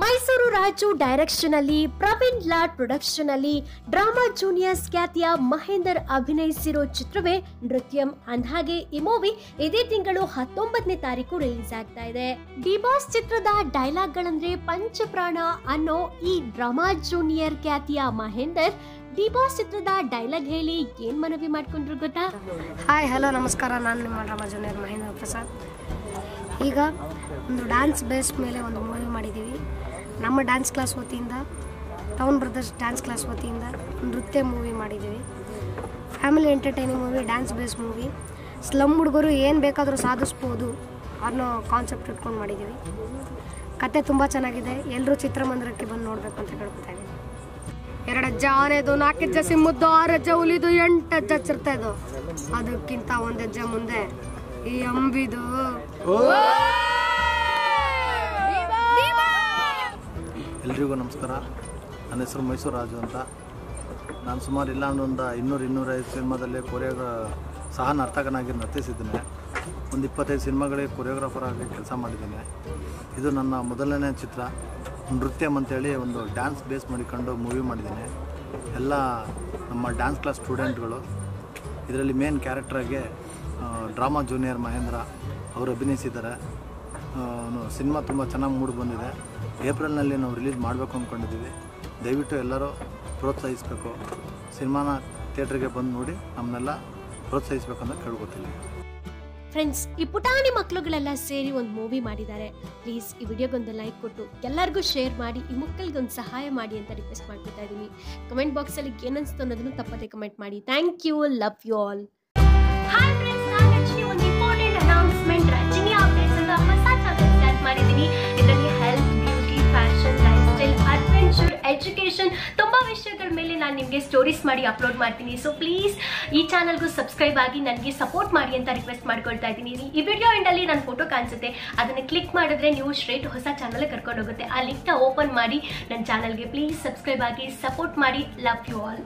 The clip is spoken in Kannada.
ಮೈಸೂರು ರಾಜು ಡೈರೆಕ್ಷನ್ ಅಲ್ಲಿ ಪ್ರವೀಣ್ ಲಾಡ್ ಪ್ರೊಡಕ್ಷನ್ ಅಲ್ಲಿ ಡ್ರಾಮಾ ಜೂನಿಯರ್ಸ್ ಖ್ಯಾತಿಯ ಮಹೇಂದರ್ ಅಭಿನಯಿಸಿರೋ ಚಿತ್ರವೇ ನೃತ್ಯಂ. ಅಂದ್ಹಾಗೆ, ಈ ಮೂವಿ ಇದೇ ತಿಂಗಳು ಹತ್ತೊಂಬತ್ತನೇ ತಾರೀಕು ರಿಲೀಸ್ ಆಗ್ತಾ ಇದೆ. ಡಿಬಾಸ್ ಚಿತ್ರದ ಡೈಲಾಗ್ ಗಳಂದ್ರೆ ಪಂಚಪ್ರಾಣ ಅನ್ನೋ ಈ ಡ್ರಾಮಾ ಜೂನಿಯರ್ ಖ್ಯಾತಿಯ ಮಹೇಂದರ್ ಡಿಬಾಸ್ ಚಿತ್ರದ ಡೈಲಾಗ್ ಹೇಳಿ ಏನ್ ಮನವಿ ಮಾಡ್ಕೊಂಡ್ರು ಗೊತ್ತಾ? ಹಾಯ್, ಹಲೋ, ನಮಸ್ಕಾರ. ನಾನು ನಿಮ್ಮ ಡ್ರಾಮಾ ಜೂನಿಯರ್ ಮಹೇಂದ್ರ ಪ್ರಸಾದ್. ಈಗ ಒಂದು ಡ್ಯಾನ್ಸ್ ಬೇಸ್ ಮೇಲೆ ಒಂದು ಮೂವಿ ಮಾಡಿದ್ದೀವಿ. ನಮ್ಮ ಡ್ಯಾನ್ಸ್ ಕ್ಲಾಸ್ ವತಿಯಿಂದ ಟೌನ್ ಬ್ರದರ್ಸ್ ಡ್ಯಾನ್ಸ್ ಕ್ಲಾಸ್ ವತಿಯಿಂದ ನೃತ್ಯ ಮೂವಿ ಮಾಡಿದ್ದೀವಿ. Family entertaining movie dance base movie slum ಹುಡುಗರು ಏನು ಬೇಕಾದರೂ ಸಾಧಿಸ್ಬೋದು ಅನ್ನೋ ಕಾನ್ಸೆಪ್ಟ್ ಇಟ್ಕೊಂಡು ಮಾಡಿದ್ದೀವಿ. ಕತೆ ತುಂಬ ಚೆನ್ನಾಗಿದೆ. ಎಲ್ಲರೂ ಚಿತ್ರಮಂದಿರಕ್ಕೆ ಬಂದು ನೋಡಬೇಕು ಅಂತ ಕೇಳ್ಕೊತಾ ಇದ್ದೀವಿ ಎರಡು ಹೆಜ್ಜೆ ಆನೆದು, ನಾಲ್ಕು ಹೆಜ್ಜೆ ಸಿಮ್ಮದ್ದು ಆರು ಅಜ್ಜ ಹುಲಿದು, ಎಂಟು ಚಿರ್ತಾ ಅದು ಅದಕ್ಕಿಂತ ಒಂದು ಹೆಜ್ಜೆ ಮುಂದೆ ಈ ಅಂಬಿದು. ಎಲ್ರಿಗೂ ನಮಸ್ಕಾರ. ನನ್ನ ಹೆಸರು ಮೈಸೂರು ರಾಜು ಅಂತ. ನಾನು ಸುಮಾರು ಇಲ್ಲ ಒಂದು ಇನ್ನೂರು ಇನ್ನೂರೈದು ಸಿನಿಮಾದಲ್ಲಿ ಕೊರಿಯೋಗ್ರ, ಸಹ ನರ್ತಕನಾಗಿ ನರ್ತಿಸಿದ್ದೇನೆ ಒಂದು ಇಪ್ಪತ್ತೈದು ಸಿನಿಮಾಗಳಿಗೆ ಕೊರಿಯೋಗ್ರಾಫರ್ ಆಗಿ ಕೆಲಸ ಮಾಡಿದ್ದೇನೆ. ಇದು ನನ್ನ ಮೊದಲನೇ ಚಿತ್ರ. ನೃತ್ಯಂ ಅಂತೇಳಿ ಒಂದು ಡ್ಯಾನ್ಸ್ ಬೇಸ್ ಮಾಡಿಕೊಂಡು ಮೂವಿ ಮಾಡಿದ್ದೇನೆ. ಎಲ್ಲ ನಮ್ಮ ಡ್ಯಾನ್ಸ್ ಕ್ಲಾಸ್ ಸ್ಟೂಡೆಂಟ್ಗಳು. ಇದರಲ್ಲಿ ಮೇನ್ ಕ್ಯಾರೆಕ್ಟ್ರಾಗಿ ಡ್ರಾಮಾ ಜೂನಿಯರ್ ಮಹೇಂದ್ರ ಅವರು ಅಭಿನಯಿಸಿದ್ದಾರೆ. ಸಿನಿಮಾ ತುಂಬ ಚೆನ್ನಾಗಿ ಮೂಡಿ ಬಂದಿದೆ. ಏಪ್ರಿಲ್ನಲ್ಲಿ ನಾವು ರಿಲೀಸ್ ಮಾಡಬೇಕು ಅಂದ್ಕೊಂಡಿದ್ದೀವಿ ದಯವಿಟ್ಟು ಎಲ್ಲರೂ ಪ್ರೋತ್ಸಾಹಿಸಬೇಕು. ಸಿನಿಮಾನ ಥಿಯೇಟ್ರಿಗೆ ಬಂದು ನೋಡಿ ನಮ್ಮನ್ನೆಲ್ಲ ಪ್ರೋತ್ಸಾಹಿಸ್ಬೇಕಂತ ಕೇಳ್ಕೊತೀನಿ. ಫ್ರೆಂಡ್ಸ್ ಈ ಪುಟಾಣಿ ಮಕ್ಕಳುಗಳೆಲ್ಲ ಸೇರಿ ಒಂದು ಮೂವಿ ಮಾಡಿದ್ದಾರೆ. ಪ್ಲೀಸ್ ಈ ವಿಡಿಯೋಗೊಂದು ಲೈಕ್ ಕೊಟ್ಟು ಎಲ್ಲರಿಗೂ ಶೇರ್ ಮಾಡಿ, ಈ ಮಕ್ಕಳಿಗೊಂದು ಸಹಾಯ ಮಾಡಿ ಅಂತ ರಿಕ್ವೆಸ್ಟ್ ಮಾಡ್ಕೊತಾ ಇದ್ದೀನಿ ಕಮೆಂಟ್ ಬಾಕ್ಸಲ್ಲಿ ಏನನ್ಸ್ತು ಅನ್ನೋದನ್ನು ತಪ್ಪದೆ ಕಮೆಂಟ್ ಮಾಡಿ. Thank you love you all ನಿಮಗೆ ಸ್ಟೋರೀಸ್ ಮಾಡಿ ಅಪ್ಲೋಡ್ ಮಾಡ್ತೀನಿ. ಸೊ ಪ್ಲೀಸ್ ಈ ಚಾನಲ್ಗೂ ಸಬ್ಸ್ಕ್ರೈಬ್ ಆಗಿ ನನಗೆ ಸಪೋರ್ಟ್ ಮಾಡಿ ಅಂತ ರಿಕ್ವೆಸ್ಟ್ ಮಾಡ್ಕೊಳ್ತಾ ಇದ್ದೀನಿ. ಈ ವಿಡಿಯೋ ಎಂಡಲ್ಲಿ ನನ್ನ ಫೋಟೋ ಕಾಣಿಸುತ್ತೆ. ಅದನ್ನು ಕ್ಲಿಕ್ ಮಾಡಿದ್ರೆ ನೀವು ಸ್ಟ್ರೇಟ್ ಹೊಸ ಚಾನಲ್ಗೆ ಕರ್ಕೊಂಡು ಹೋಗುತ್ತೆ. ಆ ಲಿಂಕ್ನ ಓಪನ್ ಮಾಡಿ ನನ್ನ ಚಾನಲ್ಗೆ ಪ್ಲೀಸ್ ಸಬ್ಸ್ಕ್ರೈಬ್ ಆಗಿ ಸಪೋರ್ಟ್ ಮಾಡಿ. Love you all